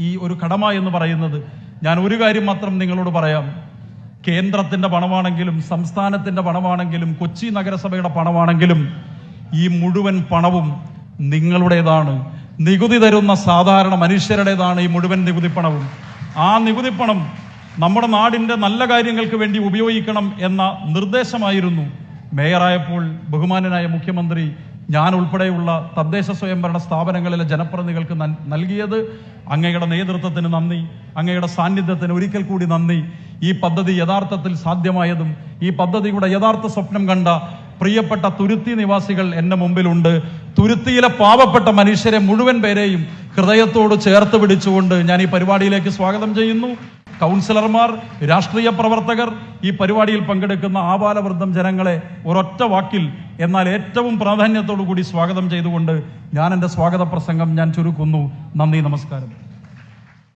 ഈ ഒരു കടമ എന്ന് പറയുന്നത് ഞാൻ ഒരു കാര്യം മാത്രം നിങ്ങളോട് പറയാം. കേന്ദ്രത്തിന്റെ പണമാണെങ്കിലും സംസ്ഥാനത്തിന്റെ പണമാണെങ്കിലും കൊച്ചി നഗരസഭയുടെ പണമാണെങ്കിലും ഈ മുഴുവൻ പണവും നിങ്ങളുടേതാണ്. നികുതി തരുന്ന സാധാരണ മനുഷ്യരുടേതാണ് ഈ മുഴുവൻ നികുതി പണവും. ആ നികുതി പണം നമ്മുടെ നാടിന്റെ നല്ല കാര്യങ്ങൾക്ക് വേണ്ടി ഉപയോഗിക്കണം എന്ന നിർദ്ദേശമായിരുന്നു. മേയറായപ്പോൾ ബഹുമാനനായ മുഖ്യമന്ത്രി ഞാൻ ഉൾപ്പെടെയുള്ള തദ്ദേശ സ്വയംഭരണ സ്ഥാപനങ്ങളിലെ ജനപ്രതിനിധികൾക്ക് നൽ- നൽകിയത് അങ്ങയുടെ നേതൃത്വത്തിന് നന്ദി അങ്ങയുടെ സാന്നിധ്യത്തിന് ഒരിക്കൽ കൂടി നന്ദി. ഈ പദ്ധതി യഥാർത്ഥത്തിൽ സാധ്യമായതും ഈ പദ്ധതിയുടെ യഥാർത്ഥ സ്വപ്നം കണ്ട പ്രിയപ്പെട്ട തുരുത്തി നിവാസികൾ എന്റെ മുമ്പിലുണ്ട്. തുരുത്തിയിലെ പാവപ്പെട്ട മനുഷ്യരെ മുഴുവൻ പേരെയും ഹൃദയത്തോട് ചേർത്ത് പിടിച്ചുകൊണ്ട് ഞാൻ ഈ പരിപാടിയിലേക്ക് സ്വാഗതം ചെയ്യുന്നു. കൗൺസിലർമാർ രാഷ്ട്രീയ പ്രവർത്തകർ ഈ പരിപാടിയിൽ പങ്കെടുക്കുന്ന ആപാലവൃദ്ധം ജനങ്ങളെ ഒരൊറ്റ വാക്കിൽ എന്നാൽ ഏറ്റവും പ്രാധാന്യത്തോടു കൂടി സ്വാഗതം ചെയ്തുകൊണ്ട് ഞാൻ എന്റെ സ്വാഗത പ്രസംഗം ഞാൻ ചുരുക്കുന്നു. നന്ദി നമസ്കാരം.